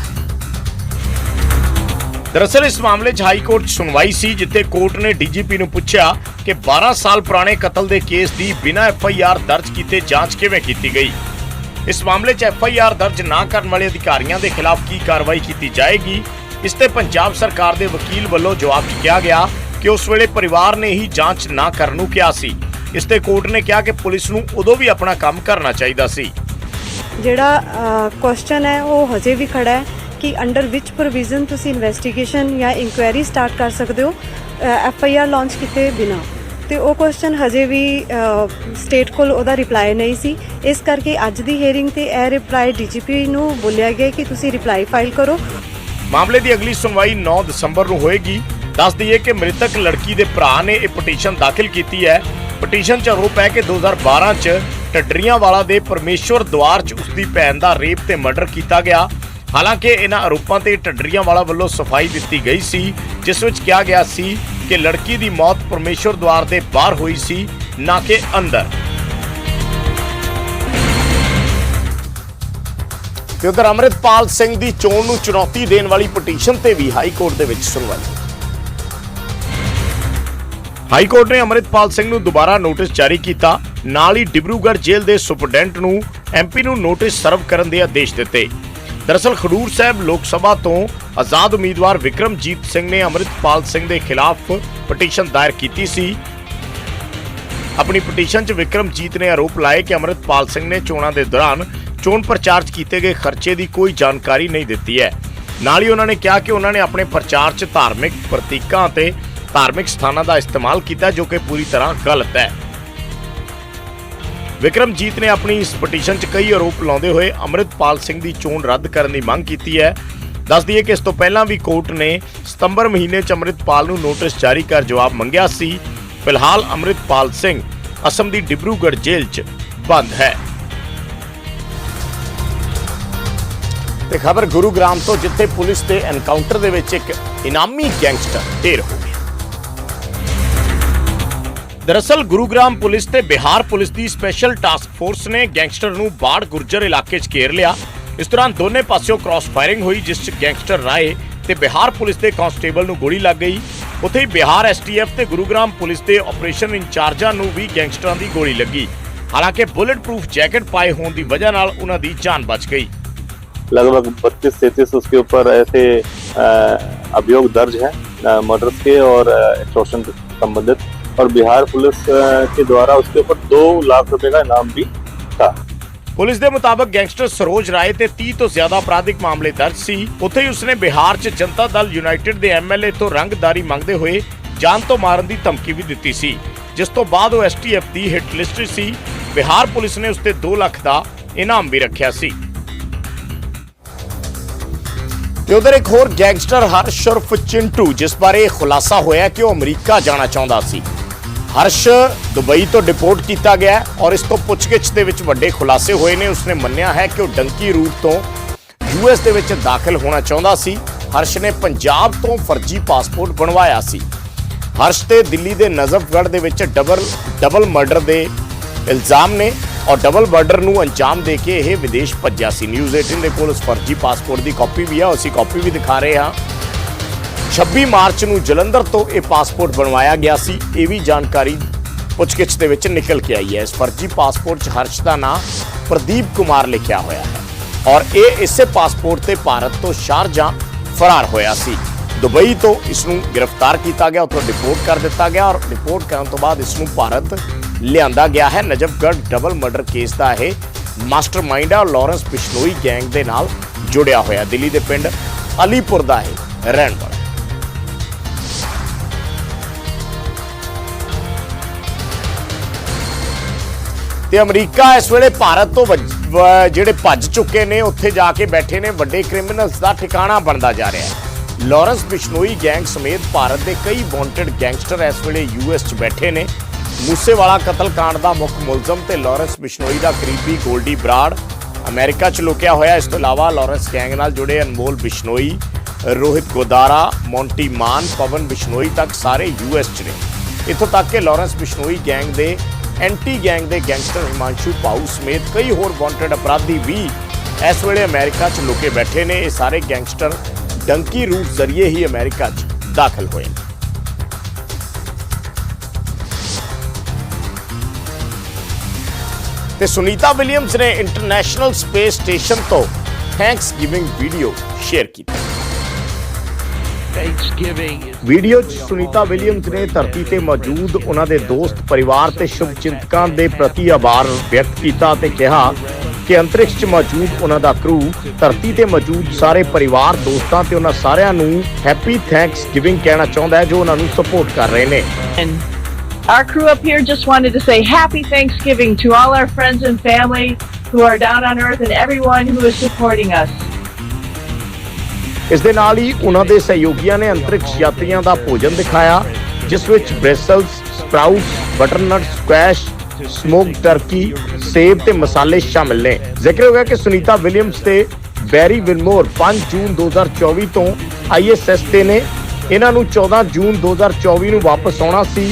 ਦਰਅਸਲ, ਇਸ ਮਾਮਲੇ 'ਚ ਹਾਈ ਕੋਰਟ 'ਚ ਸੁਣਵਾਈ ਸੀ, ਜਿੱਥੇ ਕੋਰਟ ਨੇ ਡੀਜੀਪੀ ਨੂੰ ਪੁੱਛਿਆ ਕਿ 12 ਸਾਲ ਪੁਰਾਣੇ ਕਤਲ ਦੇ ਕੇਸ ਦੀ ਬਿਨਾਂ ਐਫ ਆਈ ਆਰ ਦਰਜ ਕੀਤੇ ਜਾਂਚ ਕਿਵੇਂ ਕੀਤੀ ਗਈ। ਇਸ ਮਾਮਲੇ 'ਚ ਐਫ ਆਈ ਆਰ ਦਰਜ ਨਾ ਕਰਨ ਵਾਲੇ ਅਧਿਕਾਰੀਆਂ ਦੇ ਖਿਲਾਫ ਕੀ ਕਾਰਵਾਈ ਕੀਤੀ ਜਾਏਗੀ, ਇਸ ਤੇ ਪੰਜਾਬ ਸਰਕਾਰ ਦੇ ਵਕੀਲ ਵੱਲੋਂ ਜਵਾਬ 'ਚ ਕਿਹਾ ਗਿਆ ਕਿ ਉਸ ਵੇਲੇ ਪਰਿਵਾਰ ਨੇ ਹੀ ਜਾਂਚ ਨਾ ਕਰਨ ਨੂੰ ਕਿਹਾ ਸੀ। ਇਸ ਤੇ ਕੋਰਟ ਨੇ ਕਿਹਾ ਕਿ ਪੁਲਿਸ ਨੂੰ ਉਦੋਂ ਵੀ ਆਪਣਾ ਕੰਮ ਕਰਨਾ ਚਾਹੀਦਾ ਸੀ। ਜਿਹੜਾ ਕੁਐਸਚਨ ਹੈ ਉਹ ਹਜੇ ਵੀ ਖੜਾ ਹੈ ਕਿ ਅੰਡਰ ਵਿਚ ਪ੍ਰੋਵੀਜ਼ਨ ਤੁਸੀਂ ਇਨਵੈਸਟੀਗੇਸ਼ਨ ਜਾਂ ਇਨਕੁਆਇਰੀ ਸਟਾਰਟ ਕਰ ਸਕਦੇ ਹੋ ਐਫ ਆਈ ਆਰ ਲਾਂਚ ਕੀਤੇ ਬਿਨਾ। ਤੇ ਉਹ ਕੁਐਸਚਨ ਹਜੇ ਵੀ ਸਟੇਟ ਕੋਲ ਉਹਦਾ ਰਿਪਲਾਈ ਨਹੀਂ ਸੀ। ਇਸ ਕਰਕੇ ਅੱਜ ਦੀ ਹੀਅਰਿੰਗ ਤੇ ਇਹ ਰਿਪਲਾਈ ਡੀਜੀਪੀ ਨੂੰ ਬੋਲਿਆ ਗਿਆ ਕਿ ਤੁਸੀਂ ਰਿਪਲਾਈ ਫਾਈਲ ਕਰੋ। ਮਾਮਲੇ ਦੀ ਅਗਲੀ ਸੁਣਵਾਈ 9 ਦਸੰਬਰ ਨੂੰ ਹੋਏਗੀ। ਦੱਸ ਦਈਏ ਕਿ ਮ੍ਰਿਤਕ ਲੜਕੀ ਦੇ ਭਰਾ ਨੇ ਇਹ ਪਟੀਸ਼ਨ ਦਾਖਲ ਕੀਤੀ ਹੈ। ਪਟੀਸ਼ਨ 'ਚ ਆਰੋਪ ਹੈ ਕਿ 2012 'ਚ ਟੱਡਰੀਆਂ ਵਾਲਾ ਦੇ ਪਰਮੇਸ਼ਵਰ ਦਵਾਰ 'ਚ ਉਸਦੀ ਭੈਣ ਦਾ ਰੇਪ ਤੇ ਮਰਡਰ ਕੀਤਾ ਗਿਆ। ਹਾਲਾਂਕਿ ਇਹਨਾਂ ਆਰੋਪਾਂ ਤੇ ਟੱਡਰੀਆਂ ਵਾਲਾ ਵੱਲੋਂ ਸਫ਼ਾਈ ਦਿੱਤੀ ਗਈ ਸੀ, ਜਿਸ ਵਿੱਚ ਕਿਹਾ ਗਿਆ ਸੀ ਕਿ ਲੜਕੀ ਦੀ ਮੌਤ ਪਰਮੇਸ਼ਵਰ ਦਵਾਰ ਦੇ ਬਾਹਰ ਹੋਈ ਸੀ, ਨਾ ਕਿ ਅੰਦਰ। ਕਿਉਂਕਿ ਉਧਰ ਅੰਮ੍ਰਿਤਪਾਲ ਸਿੰਘ ਦੀ ਚੋਣ ਨੂੰ ਚੁਣੌਤੀ ਦੇਣ ਵਾਲੀ ਪਟੀਸ਼ਨ ਤੇ ਵੀ ਹਾਈ ਕੋਰਟ ਦੇ ਵਿੱਚ ਸੁਣਵਾਈ। ਹਾਈ ਕੋਰਟ ਨੇ ਅੰਮ੍ਰਿਤਪਾਲ ਸਿੰਘ ਨੂੰ ਦੁਬਾਰਾ ਨੋਟਿਸ ਜਾਰੀ ਕੀਤਾ। ਨਾਲ ਹੀ ਡਿਬਰੂਗੜ੍ਹ ਜੇਲ੍ਹ ਦੇ ਸੁਪਰਡੈਂਟ ਨੂੰ ਐਮਪੀ ਨੂੰ ਨੋਟਿਸ ਸਰਵ ਕਰਨ ਦੇ ਆਦੇਸ਼ ਦਿੱਤੇ। ਦਰਅਸਲ ਖਡੂਰ ਸਾਹਿਬ ਲੋਕ ਸਭਾ ਤੋਂ ਆਜ਼ਾਦ ਉਮੀਦਵਾਰ ਵਿਕਰਮਜੀਤ ਸਿੰਘ ਨੇ ਅੰਮ੍ਰਿਤਪਾਲ ਸਿੰਘ ਦੇ ਖਿਲਾਫ ਪਟੀਸ਼ਨ ਦਾਇਰ ਕੀਤੀ ਸੀ। ਆਪਣੀ ਪਟੀਸ਼ਨ 'ਚ ਵਿਕਰਮਜੀਤ ਨੇ ਆਰੋਪ ਲਾਏ ਕਿ ਅੰਮ੍ਰਿਤਪਾਲ ਸਿੰਘ ਨੇ ਚੋਣਾਂ ਦੇ ਦੌਰਾਨ ਚੋਣ ਪ੍ਰਚਾਰ 'ਚ ਕੀਤੇ ਗਏ ਖਰਚੇ ਦੀ ਕੋਈ ਜਾਣਕਾਰੀ ਨਹੀਂ ਦਿੱਤੀ ਹੈ। ਨਾਲ ਹੀ ਉਹਨਾਂ ਨੇ ਕਿਹਾ ਕਿ ਉਹਨਾਂ ਨੇ ਆਪਣੇ ਪ੍ਰਚਾਰ 'ਚ ਧਾਰਮਿਕ ਪ੍ਰਤੀਕਾਂ ਅਤੇ ਧਾਰਮਿਕ ਸਥਾਨਾਂ ਦਾ ਇਸਤੇਮਾਲ ਕੀਤਾ ਜੋ ਕਿ ਪੂਰੀ ਤਰ੍ਹਾਂ ਗਲਤ ਹੈ। ਵਿਕਰਮਜੀਤ ਨੇ ਆਪਣੀ ਇਸ ਪਟੀਸ਼ਨ 'ਚ ਕਈ ਆਰੋਪ ਲਾਉਂਦੇ ਹੋਏ ਅੰਮ੍ਰਿਤਪਾਲ ਸਿੰਘ ਦੀ ਚੋਣ ਰੱਦ ਕਰਨ ਦੀ ਮੰਗ ਕੀਤੀ ਹੈ। ਦੱਸ ਦਈਏ ਕਿ ਇਸ ਤੋਂ ਪਹਿਲਾਂ ਵੀ ਕੋਰਟ ਨੇ ਸਤੰਬਰ ਮਹੀਨੇ 'ਚ ਅੰਮ੍ਰਿਤਪਾਲ ਨੂੰ ਨੋਟਿਸ ਜਾਰੀ ਕਰ ਜਵਾਬ ਮੰਗਿਆ ਸੀ। ਫਿਲਹਾਲ ਅੰਮ੍ਰਿਤਪਾਲ ਸਿੰਘ ਅਸਮ ਦੀ ਡਿਬਰੂਗੜ੍ਹ ਜੇਲ੍ਹ 'ਚ ਬੰਦ ਹੈ। ਤੇ ਖਬਰ ਗੁਰੂਗ੍ਰਾਮ ਤੋਂ ਜਿੱਥੇ ਪੁਲਿਸ ਦੇ ਐਨਕਾਊਂਟਰ ਦੇ ਵਿੱਚ ਇੱਕ ਇਨਾਮੀ ਗੈਂਗਸਟਰ ਢੇਰ ਹੋ ਦਰਅਸਲ ਗੁਰੂਗ੍ਰਾਮ ਪੁਲਿਸ ਤੇ ਬਿਹਾਰ ਪੁਲਿਸ ਦੀ ਸਪੈਸ਼ਲ ਟਾਸਕ ਫੋਰਸ ਨੇ ਗੈਂਗਸਟਰ ਨੂੰ ਬਾੜ ਗੁਰਜਰ ਇਲਾਕੇ 'ਚ ਘੇਰ ਲਿਆ ਇਸ ਦੌਰਾਨ ਦੋਨੇ ਪਾਸਿਓਂ ਕ੍ਰਾਸ ਫਾਇਰਿੰਗ ਹੋਈ ਜਿਸ 'ਚ ਗੈਂਗਸਟਰ ਰਾਏ ਤੇ ਬਿਹਾਰ ਪੁਲਿਸ ਦੇ ਕਾਂਸਟੇਬਲ ਨੂੰ ਗੋਲੀ ਲੱਗ ਗਈ ਉੱਥੇ ਹੀ ਬਿਹਾਰ ਐਸਟੀਐਫ ਤੇ ਗੁਰੂਗ੍ਰਾਮ ਪੁਲਿਸ ਦੇ ਆਪਰੇਸ਼ਨ ਇੰਚਾਰਜਾਂ ਨੂੰ ਵੀ ਗੈਂਗਸਟਰਾਂ ਦੀ ਗੋਲੀ ਲੱਗੀ ਹਾਲਾਂਕਿ ਬੁਲੇਟ ਪ੍ਰੂਫ ਜੈਕਟ ਪਾਏ ਹੋਣ ਦੀ ਵਜ੍ਹਾ ਨਾਲ ਉਹਨਾਂ ਦੀ ਜਾਨ ਬਚ ਗਈ लगभग बत्तीस तैतीस उसके ऊपर ऐसे अ, अभियोग दर्ज है मर्डर्स के और एक्सटॉर्शन संबंधित और बिहार पुलिस अ, के द्वारा उसके ऊपर दो लाख रुपए का इनाम भी था ਪੁਲਿਸ ਦੇ ਮੁਤਾਬਕ ਗੈਂਗਸਟਰ ਸਰੋਜ ਰਾਏ ਤੇ 30 ਤੋਂ ਜ਼ਿਆਦਾ ਅਪਰਾਧਿਕ ਮਾਮਲੇ ਦਰਜ ਸੀ ਉੱਥੇ ਹੀ ਉਸਨੇ ਬਿਹਾਰ 'ਚ ਜਨਤਾ ਦਲ ਯੂਨਾਈਟਿਡ ਦੇ ਐਮਐਲਏ ਤੋਂ ਰੰਗਦਾਰੀ ਮੰਗਦੇ ਹੋਏ ਜਾਨ ਤੋਂ ਮਾਰਨ ਦੀ ਧਮਕੀ ਵੀ ਦਿੱਤੀ ਸੀ ਜਿਸ ਤੋਂ ਬਾਅਦ ਉਹ ਐਸਟੀਐਫ ਦੀ ਹਿੱਟ ਲਿਸਟ 'ਚ ਸੀ ਬਿਹਾਰ ਪੁਲਿਸ ਨੇ ਉਸ ਤੇ 2 ਲੱਖ ਦਾ ਇਨਾਮ ਵੀ ਰੱਖਿਆ ਸੀ ਤੇ ਉਧਰ ਇੱਕ ਹੋਰ ਗੈਂਗਸਟਰ ਹਰਸ਼ ਉਰਫ ਚਿੰਟੂ ਜਿਸ ਬਾਰੇ ਖੁਲਾਸਾ ਹੋਇਆ ਕਿ ਉਹ ਅਮਰੀਕਾ ਜਾਣਾ ਚਾਹੁੰਦਾ ਸੀ ਹਰਸ਼ ਦੁਬਈ ਤੋਂ ਡਿਪੋਰਟ ਕੀਤਾ ਗਿਆ ਔਰ ਇਸ ਤੋਂ ਪੁੱਛਗਿੱਛ ਦੇ ਵਿੱਚ ਵੱਡੇ ਖੁਲਾਸੇ ਹੋਏ ਨੇ। ਉਸਨੇ ਮੰਨਿਆ ਹੈ ਕਿ ਉਹ ਡੰਕੀ ਰੂਟ ਤੋਂ ਯੂਐਸ ਦੇ ਵਿੱਚ ਦਾਖਲ ਹੋਣਾ ਚਾਹੁੰਦਾ ਸੀ। ਹਰਸ਼ ਨੇ ਪੰਜਾਬ ਤੋਂ ਫਰਜ਼ੀ ਪਾਸਪੋਰਟ ਬਣਵਾਇਆ ਸੀ। ਹਰਸ਼ ਤੇ ਦਿੱਲੀ ਦੇ ਨਜ਼ਫਗੜ੍ਹ ਦੇ ਵਿੱਚ ਡਬਲ ਡਬਲ ਮਰਡਰ ਦੇ ਇਲਜ਼ਾਮ ਨੇ ਔਰ ਡਬਲ ਮਰਡਰ ਨੂੰ ਅੰਜਾਮ ਦੇ ਕੇ ਇਹ ਵਿਦੇਸ਼ ਭੱਜਿਆ ਸੀ। ਨਿਊਜ਼ 18 ਦੇ ਕੋਲ ਉਸ ਫਰਜ਼ੀ ਪਾਸਪੋਰਟ ਦੀ ਕਾਪੀ ਵੀ ਆ ਅਸੀਂ ਕਾਪੀ ਵੀ ਦਿਖਾ ਰਹੇ ਹਾਂ। 26 ਮਾਰਚ ਨੂੰ ਜਲੰਧਰ ਤੋਂ ਇਹ ਪਾਸਪੋਰਟ ਬਣਵਾਇਆ ਗਿਆ ਸੀ। ਇਹ ਵੀ ਜਾਣਕਾਰੀ ਪੁੱਛਗਿੱਛ ਦੇ ਵਿੱਚ ਨਿਕਲ ਕੇ ਆਈ ਹੈ। ਇਸ ਫਰਜ਼ੀ ਪਾਸਪੋਰਟ 'ਚ ਹਰਸ਼ ਦਾ ਨਾਮ ਪ੍ਰਦੀਪ ਕੁਮਾਰ ਲਿਖਿਆ ਹੋਇਆ ਹੈ ਔਰ ਇਹ ਇਸੇ ਪਾਸਪੋਰਟ ਤੇ ਭਾਰਤ ਤੋਂ ਸ਼ਾਰਜਾ ਫਰਾਰ ਹੋਇਆ ਸੀ। ਦੁਬਈ ਤੋਂ ਇਸ ਨੂੰ ਗ੍ਰਿਫਤਾਰ ਕੀਤਾ ਗਿਆ, ਉੱਥੋਂ ਡਿਪੋਰਟ ਕਰ ਦਿੱਤਾ ਗਿਆ ਔਰ ਡਿਪੋਰਟ ਕਰਨ ਤੋਂ ਬਾਅਦ ਇਸ ਨੂੰ ਭਾਰਤ ਲਿਆਂਦਾ ਗਿਆ ਹੈ। ਨਜਫਗੜ੍ਹ ਡਬਲ ਮਰਡਰ ਕੇਸ ਦਾ ਇਹ ਮਾਸਟਰਮਾਈਂਡ ਆ। ਔਰ ਲਾਰੈਂਸ ਬਿਸ਼ਨੋਈ ਗੈਂਗ ਦੇ ਨਾਲ ਜੁੜਿਆ ਹੋਇਆ। ਦਿੱਲੀ ਦੇ ਪਿੰਡ ਅਲੀਪੁਰ ਦਾ ਇਹ ਰਹਿਣ ਵਾਲਾ। ਤੇ ਅਮਰੀਕਾ ਇਸ ਵੇਲੇ ਭਾਰਤ ਤੋਂ ਵ- ਜਿਹੜੇ ਭੱਜ ਚੁੱਕੇ ਨੇ, ਉੱਥੇ ਜਾ ਕੇ ਬੈਠੇ ਨੇ, ਵੱਡੇ ਕ੍ਰਿਮੀਨਲਸ ਦਾ ਠਿਕਾਣਾ ਬਣਦਾ ਜਾ ਰਿਹਾ ਹੈ। ਲਾਰੈਂਸ ਬਿਸ਼ਨੋਈ ਗੈਂਗ ਸਮੇਤ ਭਾਰਤ ਦੇ ਕਈ ਵਾਂਟਡ ਗੈਂਗਸਟਰ ਇਸ ਵੇਲੇ ਯੂਐਸ 'ਚ ਬੈਠੇ ਨੇ। ਮੂਸੇਵਾਲਾ ਕਤਲकांड ਦਾ ਮੁੱਖ ਮੁਲਜ਼ਮ ਤੇ ਲਾਰੈਂਸ ਬਿਸ਼ਨੋਈ ਦਾ ਕਰੀਬੀ ਗੋਲਡੀ ਬਰਾੜ। ਅਮਰੀਕਾ 'ਚ ਲੁਕਿਆ ਹੋਇਆ, ਇਸ ਤੋਂ ਇਲਾਵਾ ਲਾਰੈਂਸ ਗੈਂਗ ਨਾਲ ਜੁੜੇ ਅਨਮੋਲ ਬਿਸ਼ਨੋਈ, ਰੋਹਿਤ ਗੋਦਾਰਾ, ਮੌਂਟੀ ਮਾਨ, ਪਵਨ ਬਿਸ਼ਨੋਈ ਤੱਕ ਸਾਰੇ ਯੂਐਸ 'ਚ ਨੇ। ਇੱਥੋਂ ਤੱਕ ਕਿ ਲਾਰੈਂਸ ਬਿਸ਼ਨੋਈ ਗੈਂਗ ਦੇ ਐਂਟੀ ਗੈਂਗ ਦੇ ਗੈਂਗਸਟਰ ਹਿਮਾਂਸ਼ੂ ਪਾਊ ਸਮੇਤ ਕਈ ਹੋਰ ਵਾਂਟਡ ਅਪਰਾਧੀ ਵੀ ਇਸ ਵੇਲੇ ਅਮਰੀਕਾ 'ਚ ਲੁਕੇ ਬੈਠੇ ਨੇ। ਇਹ ਸਾਰੇ ਗੈਂਗਸਟਰ ਡੰਕੀ ਰੂਟ ਜ਼ਰੀਏ ਹੀ ਅਮਰੀਕਾ 'ਚ ਦਾਖਲ ਹੋਏ ਨੇ। ਤੇ ਸੁਨੀਤਾ ਵਿਲੀਅਮਸ ਨੇ ਇੰਟਰਨੈਸ਼ਨਲ ਸਪੇਸ ਸਟੇਸ਼ਨ ਤੋਂ ਥੈਂਕਸ ਗਿਵਿੰਗ ਵੀਡੀਓ ਸ਼ੇਅਰ ਕੀਤੀ। ਵੀਡੀਓ 'ਚ ਸੁਨੀਤਾ ਵਿਲੀਅਮਸ ਨੇ ਧਰਤੀ ਤੇ ਮੌਜੂਦ ਉਹਨਾਂ ਦੇ ਦੋਸਤ ਪਰਿਵਾਰ ਤੇ ਸ਼ੁਭਚਿੰਤਕਾਂ ਦੇ ਪ੍ਰਤੀ ਆਭਾਰ ਵਿਅਕਤ ਕੀਤਾ ਤੇ ਕਿਹਾ ਕਿ ਅੰਤਰਿਕਸ਼ 'ਚ ਮੌਜੂਦ ਉਹਨਾਂ ਦਾ ਕਰੂ ਧਰਤੀ ਤੇ ਮੌਜੂਦ ਸਾਰੇ ਪਰਿਵਾਰ ਦੋਸਤਾਂ ਤੇ ਉਹਨਾਂ ਸਾਰਿਆਂ ਨੂੰ ਹੈਪੀ ਥੈਂਕਸ ਗਿਵਿੰਗ ਕਹਿਣਾ ਚਾਹੁੰਦਾ ਹੈ ਜੋ ਉਹਨਾਂ ਨੂੰ ਸਪੋਰਟ ਕਰ ਰਹੇ ਨੇ Our crew up here just wanted to say happy Thanksgiving to all our friends and family who are down on earth and everyone who is supporting us. ਇਸ ਦੇ ਨਾਲ ਹੀ ਉਹਨਾਂ ਦੇ ਸਹਿਯੋਗੀਆਂ ਨੇ ਅੰਤਰਿਕਸ਼ ਯਾਤਰੀਆਂ ਦਾ ਭੋਜਨ ਦਿਖਾਇਆ, ਜਿਸ ਵਿੱਚ Brussels, sprouts butternut squash smoke turkey, ਸੇਬ ਤੇ ਮਸਾਲੇ ਸ਼ਾਮਿਲ ਨੇ। ਜ਼ਿਕਰ ਹੋ ਗਿਆ ਕਿ ਸੁਨੀਤਾ ਵਿਲੀਅਮਸ ਤੇ ਬੈਰੀ ਵਿਲਮੋਰ 5 ਜੂਨ 2024 ਤੋਂ ਆਈਐਸਐਸ ਤੇ ਨੇ। ਇਹਨਾਂ ਨੂੰ 14 ਜੂਨ 2024 ਨੂੰ ਵਾਪਸ ਆਉਣਾ ਸੀ,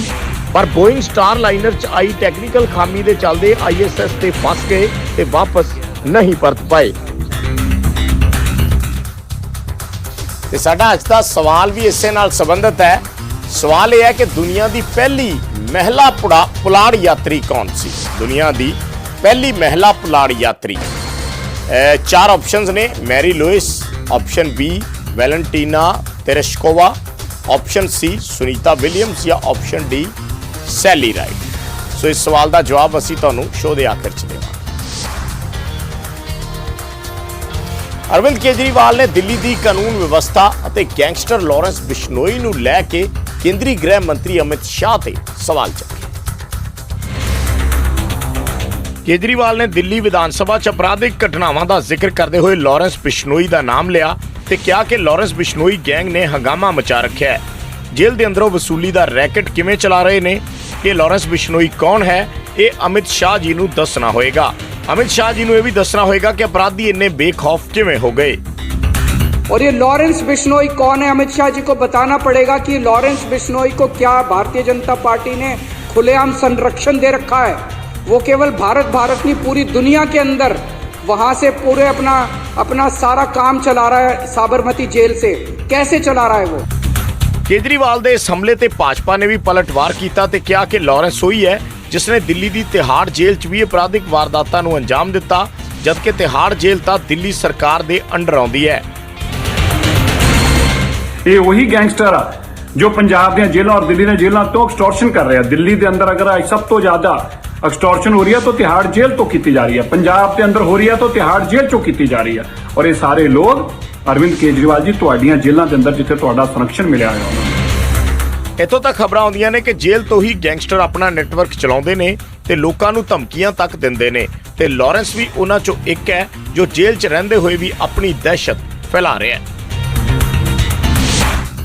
ਪਰ ਬੋਇੰਗ ਸਟਾਰ ਲਾਈਨਰ 'ਚ ਆਈ ਟੈਕਨੀਕਲ ਖਾਮੀ ਦੇ ਚੱਲਦੇ ਆਈਐਸਐਸ ਤੇ ਫਸ ਗਏ ਤੇ ਵਾਪਸ ਨਹੀਂ ਪਰਤ ਪਾਏ। ਤੇ ਸਾਡਾ ਅੱਜ ਦਾ ਸਵਾਲ ਵੀ ਇਸੇ ਨਾਲ ਸੰਬੰਧਿਤ ਹੈ। ਸਵਾਲ ਇਹ ਹੈ ਕਿ ਦੁਨੀਆ ਦੀ ਪਹਿਲੀ ਮਹਿਲਾ ਪੁੜਾ, ਪੁਲਾੜ ਯਾਤਰੀ ਕੌਣ ਸੀ? ਦੁਨੀਆ ਦੀ ਪਹਿਲੀ ਮਹਿਲਾ ਪੁਲਾੜ ਯਾਤਰੀ। ਚਾਰ ਆਪਸ਼ਨਸ ਨੇ, Mary Louis option B Valentina Tereshkova option C Sunita Williams ਜਾਂ ਆਪਸ਼ਨ ਡੀ ਸੈਲੀ ਰਾਈਟ ਸੋ ਇਸ ਸਵਾਲ ਦਾ ਜਵਾਬ ਅਸੀਂ ਤੁਹਾਨੂੰ ਸ਼ੋਅ ਦੇ ਆਖਿਰ ਚ ਦੇਵਾਂਗੇ। ਅਰਵਿੰਦ ਕੇਜਰੀਵਾਲ ਨੇ ਦਿੱਲੀ ਦੀ ਕਾਨੂੰਨ ਵਿਵਸਥਾ ਅਤੇ ਗੈਂਗਸਟਰ ਲਾਰੈਂਸ ਬਿਸ਼ਨੋਈ ਨੂੰ ਲੈ ਕੇ ਕੇਂਦਰੀ ਗ੍ਰਹਿ ਮੰਤਰੀ ਅਮਿਤ ਸ਼ਾਹ ਤੇ ਸਵਾਲ ਚੱਕੇ। ਕੇਜਰੀਵਾਲ ਨੇ ਦਿੱਲੀ ਵਿਧਾਨ ਸਭਾ 'ਚ ਅਪਰਾਧਿਕ ਘਟਨਾਵਾਂ ਦਾ ਜ਼ਿਕਰ ਕਰਦੇ ਹੋਏ ਲਾਰੈਂਸ ਬਿਸ਼ਨੋਈ ਦਾ ਨਾਮ ਲਿਆ ਤੇ ਕਿਹਾ ਕਿ ਲਾਰੈਂਸ ਬਿਸ਼ਨੋਈ ਗੈਂਗ ਨੇ ਹੰਗਾਮਾ ਮਚਾ ਰੱਖਿਆ ਹੈ। ਜੇਲ੍ਹ ਦੇ ਅੰਦਰੋਂ ਵਸੂਲੀ ਦਾ ਰੈਕਟ ਕਿਵੇਂ ਚਲਾ ਰਹੇ ਨੇ? ਕਿ ਲਾਰੈਂਸ ਬਿਸ਼ਨੋਈ ਕੌਣ ਹੈ? ਇਹ ਅਮਿਤ ਸ਼ਾਹ ਜੀ ਨੂੰ ਦੱਸਣਾ ਹੋਏਗਾ। ਅਮਿਤ ਸ਼ਾਹ ਜੀ ਨੂੰ ਇਹ ਵੀ ਦੱਸਣਾ ਹੋਏਗਾ ਕਿ ਅਪਰਾਧੀ ਇੰਨੇ ਬੇਖੌਫ ਕਿਵੇਂ ਹੋ ਗਏ और ये लॉरेंस बिश्नोई कौन है अमित शाह जी को बताना पड़ेगा कि लॉरेंस बिश्नोई को क्या भारतीय जनता पार्टी ने खुलेआम संरक्षण दे रखा है वो केवल भारत भारत नहीं पूरी दुनिया के अंदर वहां से पूरे अपना अपना सारा काम चला रहा है साबरमती जेल से कैसे चला रहा है वो ਕੇਜਰੀਵਾਲ ਦੇ ਇਸ ਹਮਲੇ ਤੇ ਭਾਜਪਾ ਨੇ ਵੀ ਪਲਟਵਾਰ ਕੀਤਾ ਤੇ ਕਿਹਾ ਕਿ ਲਾਰੈਂਸ ਹੋਈ ਹੈ ਜਿਸ ਨੇ ਦਿੱਲੀ ਦੀ ਤਿਹਾੜ ਜੇਲ੍ਹ 'ਚ ਵੀ ਅਪਰਾਧਿਕ ਵਾਰਦਾਤਾਂ ਨੂੰ ਅੰਜਾਮ ਦਿੱਤਾ, ਜਦਕਿ ਤਿਹਾੜ ਜੇਲ੍ਹ ਤਾਂ ਦਿੱਲੀ ਸਰਕਾਰ ਦੇ ਅੰਡਰ ਆਉਂਦੀ ਹੈ। ਇਹ ਉਹੀ ਗੈਂਗਸਟਰ ਆ, ਜੋ ਪੰਜਾਬ ਦੀਆਂ ਜੇਲ੍ਹਾਂ ਔਰ ਦਿੱਲੀ ਦੀਆਂ ਜੇਲ੍ਹਾਂ ਤੋਂ ਐਕਸਟੋਰਸ਼ਨ ਕਰ ਰਿਹਾ। ਦਿੱਲੀ ਦੇ ਅੰਦਰ ਅਗਰ ਸਭ ਤੋਂ ਜ਼ਿਆਦਾ ਐਕਸਟੋਰਸ਼ਨ ਹੋ ਰਹੀ ਹੈ, ਤਾਂ ਤਿਹਾੜ ਜੇਲ੍ਹ ਤੋਂ ਕੀਤੀ ਜਾ ਰਹੀ ਹੈ। ਪੰਜਾਬ ਦੇ ਅੰਦਰ ਹੋ ਰਹੀ ਹੈ, ਤਾਂ ਤਿਹਾੜ ਜੇਲ੍ਹ ਚੋਂ ਕੀਤੀ ਜਾ ਰਹੀ ਹੈ। ਔਰ ਇਹ ਸਾਰੇ ਲੋਕ, ਅਰਵਿੰਦ ਕੇਜਰੀਵਾਲ ਜੀ, ਤੁਹਾਡੀਆਂ ਜੇਲ੍ਹਾਂ ਦੇ ਅੰਦਰ ਜਿੱਥੇ ਤੁਹਾਡਾ ਸੰਰਕਸ਼ਣ ਮਿਲਿਆ ਹੋਇਆ। ਉਹਨਾਂ ਨੂੰ ਇੱਥੋਂ ਤੱਕ ਖਬਰਾਂ ਆਉਂਦੀਆਂ ਨੇ ਕਿ ਜੇਲ੍ਹ ਤੋਂ ਹੀ ਗੈਂਗਸਟਰ ਆਪਣਾ ਨੈਟਵਰਕ ਚਲਾਉਂਦੇ ਨੇ ਤੇ ਲੋਕਾਂ ਨੂੰ ਧਮਕੀਆਂ ਤੱਕ ਦਿੰਦੇ ਨੇ ਤੇ ਲਾਰੈਂਸ ਵੀ ਉਹਨਾਂ ਚੋਂ ਇੱਕ ਹੈ ਜੋ ਜੇਲ੍ਹ 'ਚ ਰਹਿੰਦੇ ਹੋਏ ਵੀ ਆਪਣੀ ਦਹਿਸ਼ਤ ਫੈਲਾ ਰਿਹਾ ਹੈ।